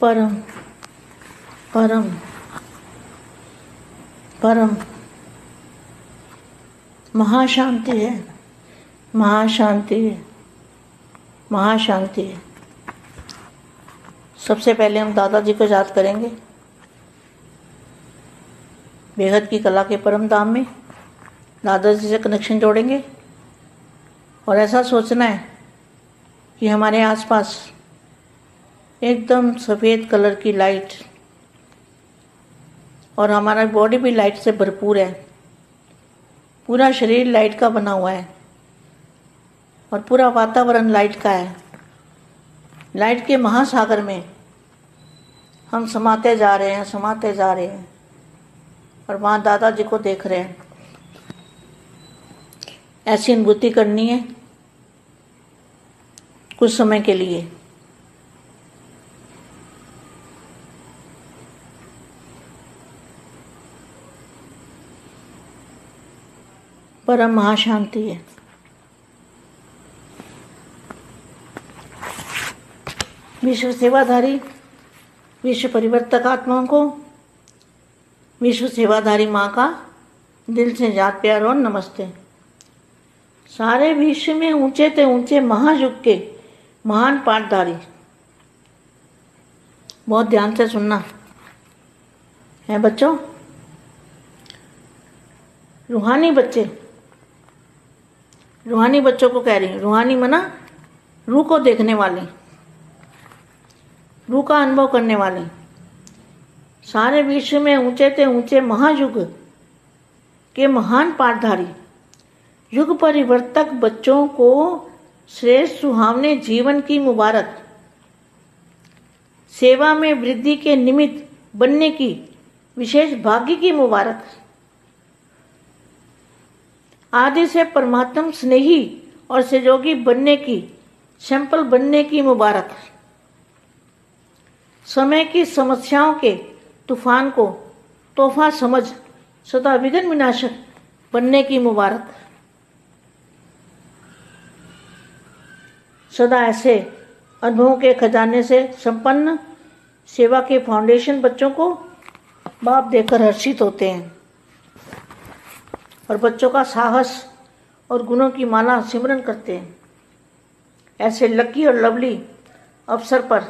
परम परम परम। महाशांति है महाशांति है महाशांति है। सबसे पहले हम दादाजी को याद करेंगे। बेहद की कला के परम धाम में दादाजी से कनेक्शन जोड़ेंगे। और ऐसा सोचना है कि हमारे आसपास एकदम सफ़ेद कलर की लाइट और हमारा बॉडी भी लाइट से भरपूर है। पूरा शरीर लाइट का बना हुआ है। और पूरा वातावरण लाइट का है। लाइट के महासागर में हम समाते जा रहे हैं, समाते जा रहे हैं। और वहाँ दादाजी को देख रहे हैं। ऐसी अनुभूति करनी है कुछ समय के लिए। परम महाशांति है। विश्व सेवाधारी, विश्व परिवर्तक आत्माओं को, विश्व सेवाधारी माँ का दिल से याद, प्यार और नमस्ते। सारे विश्व में ऊँचे ते ऊँचे महायुग के महान पाठधारी। बहुत ध्यान से सुनना। है बच्चों? रूहानी बच्चे। रूहानी बच्चों को कह रही हूँ। रूहानी मना, रूह को देखने वाले, रूह का अनुभव करने वाले। सारे विश्व में ऊँचे ते ऊँचे महायुग के महान पाठधारी, युग परिवर्तक बच्चों को श्रेष्ठ सुहावने जीवन की मुबारक, सेवा में वृद्धि के निमित्त बनने की विशेष भाग्य की मुबारक। आदि से परमात्म स्नेही और सहयोगी बनने की, सैंपल बनने की मुबारक समय की समस्याओं के तूफ़ान को तोहफा समझ, सदा विघ्न विनाशक बनने की मुबारक सदा ऐसे अनुभवों के खजाने से संपन्न सेवा के फाउंडेशन बच्चों को बाप देकर हर्षित होते हैं। और बच्चों का साहस और गुणों की माला सिमरन करते हैं। ऐसे लकी और लवली अवसर पर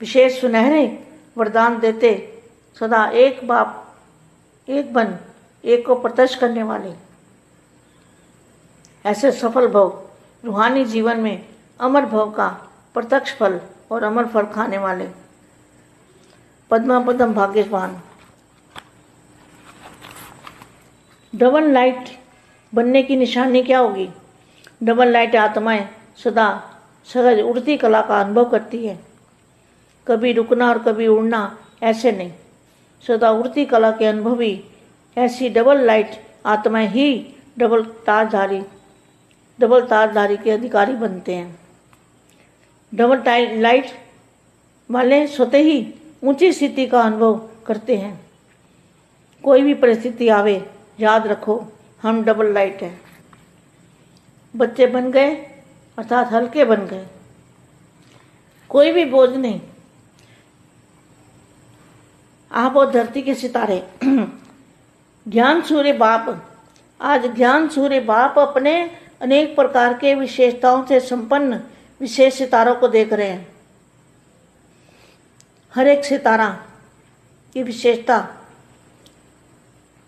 विशेष सुनहरे वरदान देते सदा एक बाप, एक बन, एक को प्रत्यक्ष करने वाले। ऐसे सफल भव, रूहानी जीवन में अमर भव का प्रत्यक्ष फल और अमर फल खाने वाले। पद्मा पद्म भाग्यवान। डबल लाइट बनने की निशानी क्या होगी? डबल लाइट आत्माएँ सदा सहज उड़ती कला का अनुभव करती है। कभी रुकना और कभी उड़ना ऐसे नहीं। सदा उड़ती कला के अनुभवी ऐसी डबल लाइट आत्माएँ ही डबल ताजधारी डबल ताजधारी के अधिकारी बनते हैं। डबल लाइट वाले स्वतः ही ऊँची स्थिति का अनुभव करते हैं। कोई भी परिस्थिति आवे याद रखो, हम डबल लाइट हैं। बच्चे बन गए, अर्थात हल्के बन गए। कोई भी बोझ नहीं। आप और धरती के सितारे। ज्ञान सूर्य बाप। आज ज्ञान सूर्य बाप अपने अनेक प्रकार के विशेषताओं से संपन्न विशेष सितारों को देख रहे हैं। हर एक सितारा की विशेषता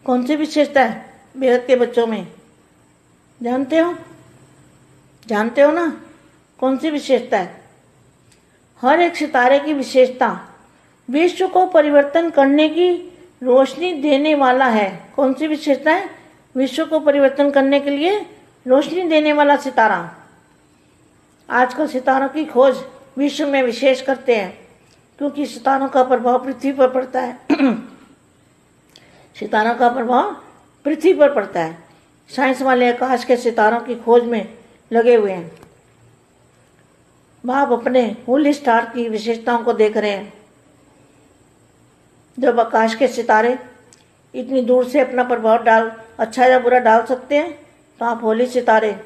कौन सी विशेषता है बेहद के बच्चों में? जानते हो? जानते हो ना? कौन सी विशेषता है? हर एक सितारे की विशेषता विश्व को परिवर्तन करने की रोशनी देने वाला है। कौन सी विशेषता है? विश्व को परिवर्तन करने के लिए रोशनी देने वाला सितारा। आजकल सितारों की खोज विश्व में विशेष करते हैं, क्योंकि सितारों का प्रभाव पृथ्वी पर पड़ता है। सितारों का प्रभाव पृथ्वी पर पड़ता है। साइंस वाले आकाश के सितारों की खोज में लगे हुए हैं। बाप अपने होली स्टार की विशेषताओं को देख रहे हैं। जब आकाश के सितारे इतनी दूर से अपना प्रभाव डाल अच्छा या बुरा डाल सकते हैं तो आप होली सितारे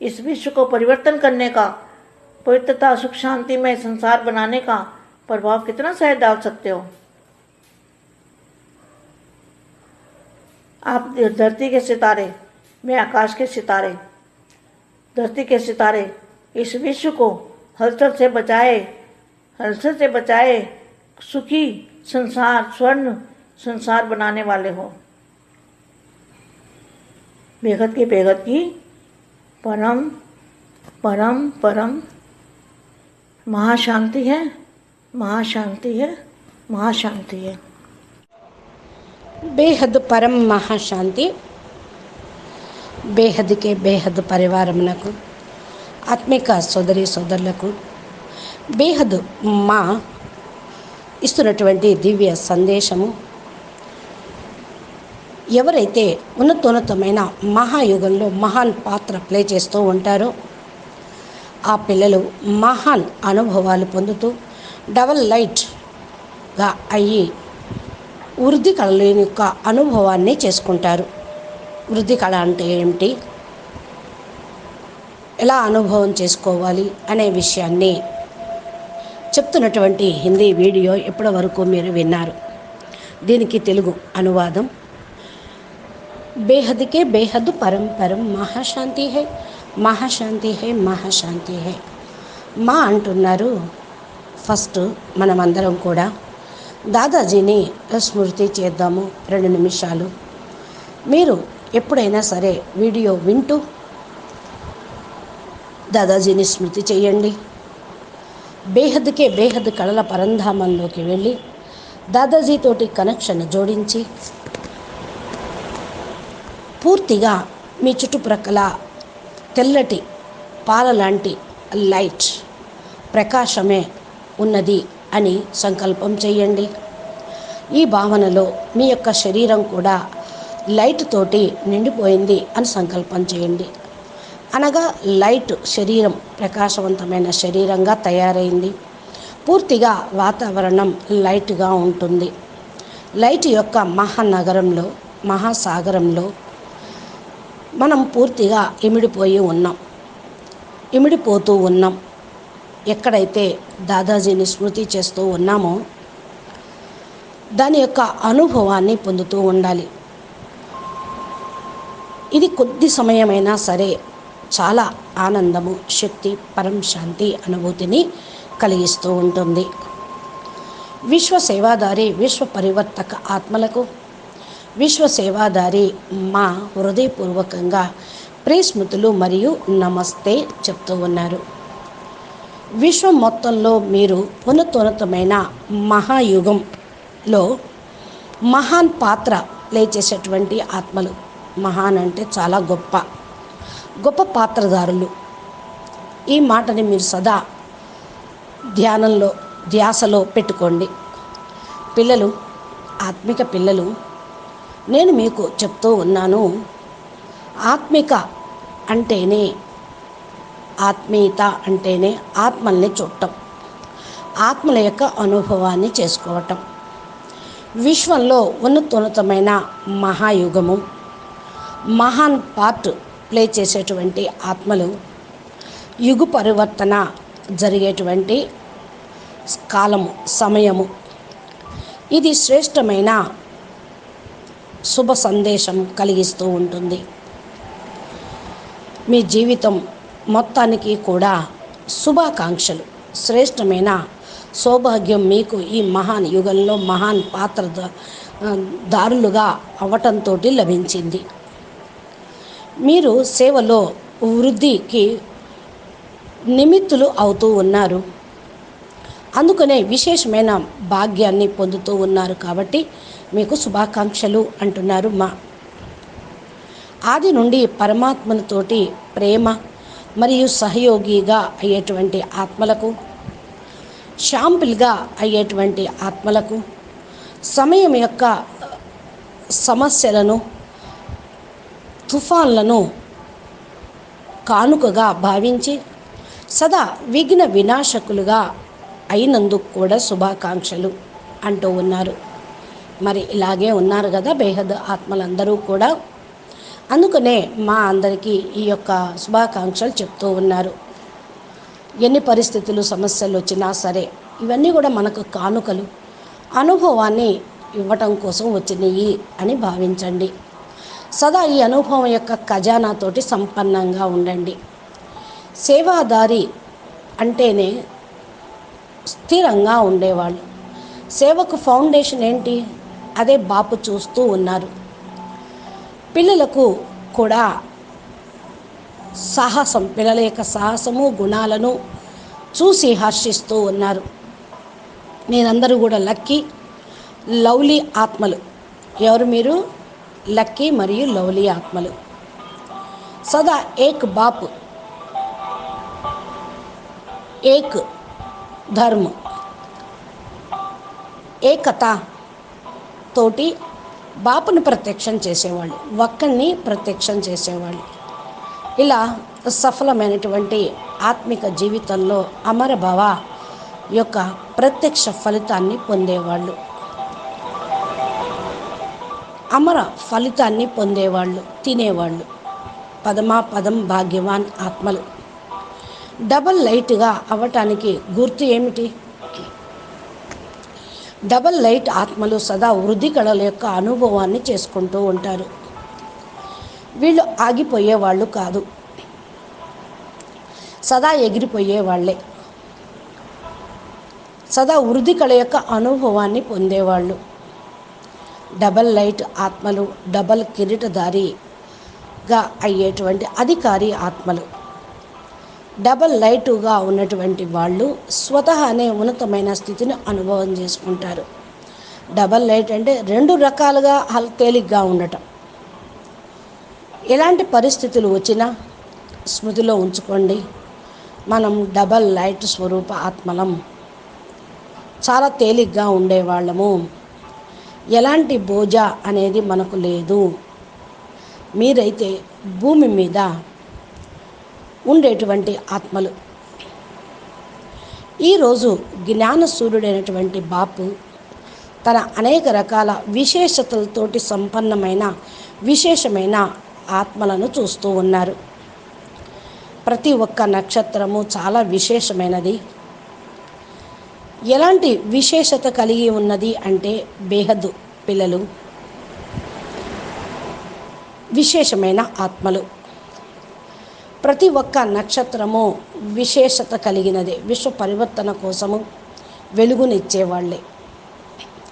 इस विश्व को परिवर्तन करने का, पवित्रता, सुख, शांति में संसार बनाने का प्रभाव कितना शायद डाल सकते हो? आप धरती के सितारे, मैं आकाश के सितारे, धरती के सितारे, इस विश्व को हलचल से बचाए, हलचल से बचाए, सुखी संसार, स्वर्ण संसार बनाने वाले हो। बेहद की बेहद की परम परम परम महाशांति है महाशांति है महाशांति है। బేహద్ పరం మహాశాంతి. బేహద్కే బేహద్ పరివారమునకు ఆత్మిక సోదరి సోదరులకు బేహద్ మా ఇస్తున్నటువంటి దివ్య సందేశము. ఎవరైతే ఉన్నతోన్నతమైన మహాయుగంలో మహాన్ పాత్ర ప్లే చేస్తూ ఉంటారో ఆ పిల్లలు మహాన్ అనుభవాలు పొందుతూ డబల్ లైట్గా అయ్యి వృద్ధి కళల యొక్క అనుభవాన్ని చేసుకుంటారు. వృద్ధి కళ అంటే ఏమిటి? ఎలా అనుభవం చేసుకోవాలి అనే విషయాన్ని చెప్తున్నటువంటి హిందీ వీడియో ఇప్పటి వరకు మీరు విన్నారు? దీనికి తెలుగు అనువాదం. బేహద్కే బేహద్ పరం పరం మహాశాంతి హే మహాశాంతి హే మహాశాంతి హే. మా అంటున్నారు ఫస్ట్ మనమందరం కూడా దాదాజీని స్మృతి చేద్దాము. రెండు నిమిషాలు. మీరు ఎప్పుడైనా సరే వీడియో వింటూ దాదాజీని స్మృతి చేయండి. బేహద్కే బేహద్ కళల పరంధామంలోకి వెళ్ళి దాదాజీతోటి కనెక్షన్ జోడించి పూర్తిగా మీ చుట్టుప్రక్కల తెల్లటి పాల లాంటి లైట్ ప్రకాశమే ఉన్నది. అని సంకల్పం చేయండి. ఈ భావనలో మీ యొక్క శరీరం కూడా లైట్ తోటి నిండిపోయింది అని సంకల్పం చేయండి. అనగా లైట్ శరీరం ప్రకాశవంతమైన శరీరంగా తయారైంది. పూర్తిగా వాతావరణం లైట్గా ఉంటుంది. లైట్ యొక్క మహానగరంలో మహాసాగరంలో మనం పూర్తిగా ఇమిడిపోయి ఉన్నాం. ఇమిడిపోతూ ఉన్నాం. ఎక్కడైతే దాదాజీని స్మృతి చేస్తూ ఉన్నామో దాని యొక్క అనుభవాన్ని పొందుతూ ఉండాలి. ఇది కొద్ది సమయమైనా సరే చాలా ఆనందము శక్తి పరం శాంతి అనుభూతిని కలిగిస్తూ ఉంటుంది. విశ్వ సేవాదారి విశ్వ పరివర్తక ఆత్మలకు విశ్వ సేవాదారి మా హృదయపూర్వకంగా ప్రేస్మృతులు మరియు నమస్తే చెప్తూ ఉన్నారు. విశ్వం మొత్తంలో మీరు ఉన్నతోన్నతమైన మహాయుగంలో మహాన్ పాత్ర ప్లే చేసేటువంటి ఆత్మలు. మహాన్ అంటే చాలా గొప్ప గొప్ప పాత్రధారులు. ఈ మాటని మీరు సదా ధ్యానంలో ధ్యాసలో పెట్టుకోండి. పిల్లలు ఆత్మిక పిల్లలు నేను మీకు చెప్తూ ఉన్నాను. ఆత్మిక అంటేనే ఆత్మీయత అంటేనే ఆత్మల్ని చూడటం. ఆత్మల యొక్క అనుభవాన్ని చేసుకోవటం. విశ్వంలో ఉన్నతోన్నతమైన మహాయుగము. మహాన్ పార్ట్ ప్లే చేసేటువంటి ఆత్మలు. యుగ పరివర్తన జరిగేటువంటి కాలము సమయము. ఇది శ్రేష్టమైన శుభ సందేశం కలిగిస్తూ ఉంటుంది. మీ జీవితం మొత్తానికి కూడా శుభాకాంక్షలు. శ్రేష్టమైన సౌభాగ్యం మీకు ఈ మహాన్ యుగంలో మహాన్ పాత్ర దారులుగా అవటంతో లభించింది. మీరు సేవలో వృద్ధికి నిమిత్తులు అవుతూ ఉన్నారు. అందుకనే విశేషమైన భాగ్యాన్ని పొందుతూ ఉన్నారు కాబట్టి మీకు శుభాకాంక్షలు అంటున్నారు మా. ఆది నుండి పరమాత్మనితోటి ప్రేమ మరియు సహయోగిగా అయ్యేటువంటి ఆత్మలకు షాంపుల్గా అయ్యేటువంటి ఆత్మలకు సమయం యొక్క సమస్యలను తుఫాన్లను కానుకగా భావించి సదా విఘ్న వినాశకులుగా అయినందుకు కూడా శుభాకాంక్షలు అంటూ ఉన్నారు. మరి ఇలాగే ఉన్నారు కదా బేహద్ ఆత్మలందరూ కూడా. అందుకనే మా అందరికీ ఈ యొక్క శుభాకాంక్షలు చెప్తూ ఉన్నారు. ఎన్ని పరిస్థితులు సమస్యలు వచ్చినా సరే ఇవన్నీ కూడా మనకు కానుకలు. అనుభవాన్ని ఇవ్వటం కోసం వచ్చినాయి అని భావించండి. సదా ఈ అనుభవం యొక్క ఖజానాతోటి సంపన్నంగా ఉండండి. సేవాదారి అంటేనే స్థిరంగా ఉండేవాళ్ళు. సేవకు ఫౌండేషన్ ఏంటి? అదే బాపు చూస్తూ ఉన్నారు. పిల్లలకు కూడా సాహసం పిల్లల యొక్క సాహసము గుణాలను చూసి హర్షిస్తూ ఉన్నారు. మీరందరూ కూడా లక్కీ లవ్లీ ఆత్మలు. ఎవరు మీరు? లక్కీ మరియు లవ్లీ ఆత్మలు. సదా ఏక్ బాప్ ఏక్ ధర్మ ఏకత తోటి బాపుని ప్రత్యక్షం చేసేవాళ్ళు ఒక్కడిని ప్రత్యక్షం చేసేవాళ్ళు. ఇలా సఫలమైనటువంటి ఆత్మిక జీవితంలో అమరభవ యొక్క ప్రత్యక్ష ఫలితాన్ని పొందేవాళ్ళు. అమర ఫలితాన్ని పొందేవాళ్ళు తినేవాళ్ళు. పదమా పదం భాగ్యవాన్ ఆత్మలు. డబల్ లైట్గా అవ్వటానికి గుర్తు ఏమిటి? డబల్ లైట్ ఆత్మలు సదా వృద్ధి కళల యొక్క అనుభవాన్ని చేసుకుంటూ ఉంటారు. వీళ్ళు ఆగిపోయేవాళ్ళు కాదు. సదా ఎగిరిపోయే వాళ్ళే సదా వృద్ధి కళ యొక్క అనుభవాన్ని పొందేవాళ్ళు. డబల్ లైట్ ఆత్మలు డబల్ కిరీటధారిగా అయ్యేటువంటి అధికారి ఆత్మలు. డబల్ లైటుగా ఉన్నటువంటి వాళ్ళు స్వతహానే ఉన్నతమైన స్థితిని అనుభవం చేసుకుంటారు. డబల్ లైట్ అంటే రెండు రకాలుగా తేలిగ్గా ఉండటం. ఎలాంటి పరిస్థితులు వచ్చినా స్మృతిలో ఉంచుకోండి. మనం డబల్ లైట్ స్వరూప ఆత్మలం. చాలా తేలిగ్గా ఉండేవాళ్ళము. ఎలాంటి బోజ అనేది మనకు లేదు. మీరైతే భూమి మీద ఉండేటువంటి ఆత్మలు. ఈరోజు జ్ఞాన సూర్యుడైనటువంటి బాపు తన అనేక రకాల విశేషతలతోటి సంపన్నమైన విశేషమైన ఆత్మలను చూస్తూ ఉన్నారు. ప్రతి ఒక్క నక్షత్రము చాలా విశేషమైనది. ఎలాంటి విశేషత కలిగి ఉన్నది అంటే బేహద్దు పిల్లలు విశేషమైన ఆత్మలు. ప్రతి ఒక్క నక్షత్రము విశేషత కలిగినదే. విశ్వ పరివర్తన కోసము వెలుగునిచ్చేవాళ్ళే.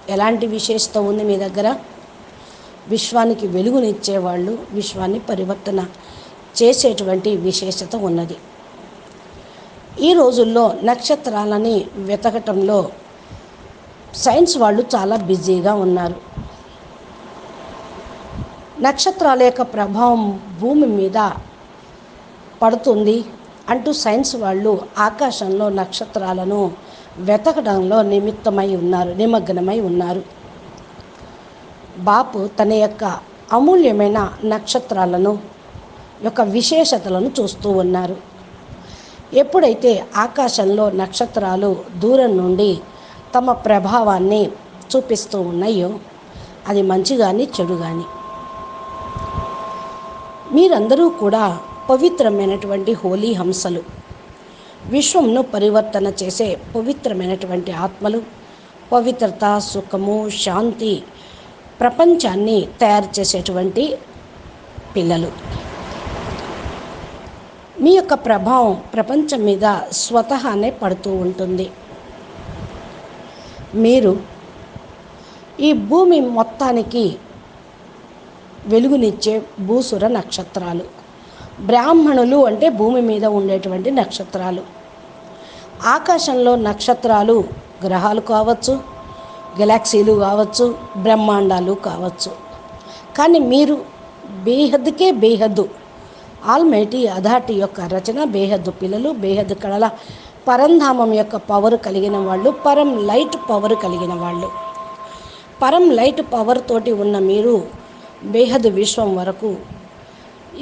ఎలాంటి విశేషత ఉంది మీ దగ్గర? విశ్వానికి వెలుగునిచ్చేవాళ్ళు విశ్వాన్ని పరివర్తన చేసేటువంటి విశేషత ఉన్నది. ఈ రోజుల్లో నక్షత్రాలని వెతకటంలో సైన్స్ వాళ్ళు చాలా బిజీగా ఉన్నారు. నక్షత్రాల యొక్క ప్రభావం భూమి మీద పడుతుంది అంటూ సైన్స్ వాళ్ళు ఆకాశంలో నక్షత్రాలను వెతకడంలో నిమిత్తమై ఉన్నారు నిమగ్నమై ఉన్నారు. బాపు తన యొక్క అమూల్యమైన నక్షత్రాలను యొక్క విశేషతలను చూస్తూ ఉన్నారు. ఎప్పుడైతే ఆకాశంలో నక్షత్రాలు దూరం నుండి తమ ప్రభావాన్ని చూపిస్తూ ఉన్నాయో అది మంచి కానీ చెడు కానీ మీరందరూ కూడా పవిత్రమైనటువంటి హోలీ హంసలు. విశ్వంను పరివర్తన చేసే పవిత్రమైనటువంటి ఆత్మలు పవిత్రత సుఖము శాంతి ప్రపంచాన్ని తయారు చేసేటువంటి పిల్లలు. మీ యొక్క ప్రభావం ప్రపంచం మీద స్వతహానే పడుతూ ఉంటుంది. మీరు ఈ భూమి మొత్తానికి వెలుగునిచ్చే భూసుర నక్షత్రాలు. బ్రాహ్మణులు అంటే భూమి మీద ఉండేటువంటి నక్షత్రాలు. ఆకాశంలో నక్షత్రాలు గ్రహాలు కావచ్చు గెలాక్సీలు కావచ్చు బ్రహ్మాండాలు కావచ్చు. కానీ మీరు బేహద్కే బేహద్దు. ఆల్మైటీ అధాటి యొక్క రచన బేహద్దు పిల్లలు బేహద్దు కళల పరంధామం యొక్క పవర్ కలిగిన వాళ్ళు పరం లైట్ పవర్ కలిగిన వాళ్ళు. పరం లైట్ పవర్ తోటి ఉన్న మీరు బేహద్ విశ్వం వరకు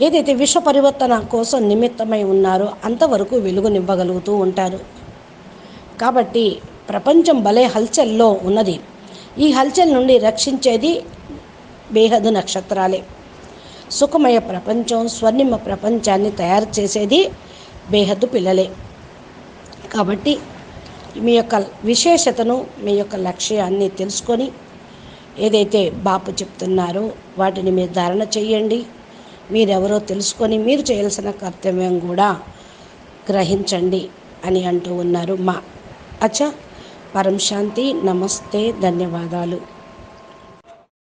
ఏదైతే విష పరివర్తన కోసం నిమిత్తమై ఉన్నారో అంతవరకు వెలుగునివ్వగలుగుతూ ఉంటారు. కాబట్టి ప్రపంచం భలే హల్చల్లో ఉన్నది. ఈ హల్చల్ నుండి రక్షించేది బేహదు నక్షత్రాలే. సుఖమయ ప్రపంచం స్వర్ణిమ ప్రపంచాన్ని తయారు చేసేది బేహద్దు పిల్లలే. కాబట్టి మీ యొక్క విశేషతను మీ యొక్క లక్ష్యాన్ని తెలుసుకొని ఏదైతే బాపు చెప్తున్నారో వాటిని మీరు ధారణ చేయండి. మీరెవరో తెలుసుకొని మీరు చేయాల్సిన కర్తవ్యం కూడా గ్రహించండి అని అంటూ ఉన్నారు మా. అచ్చా పరం శాంతి నమస్తే ధన్యవాదాలు.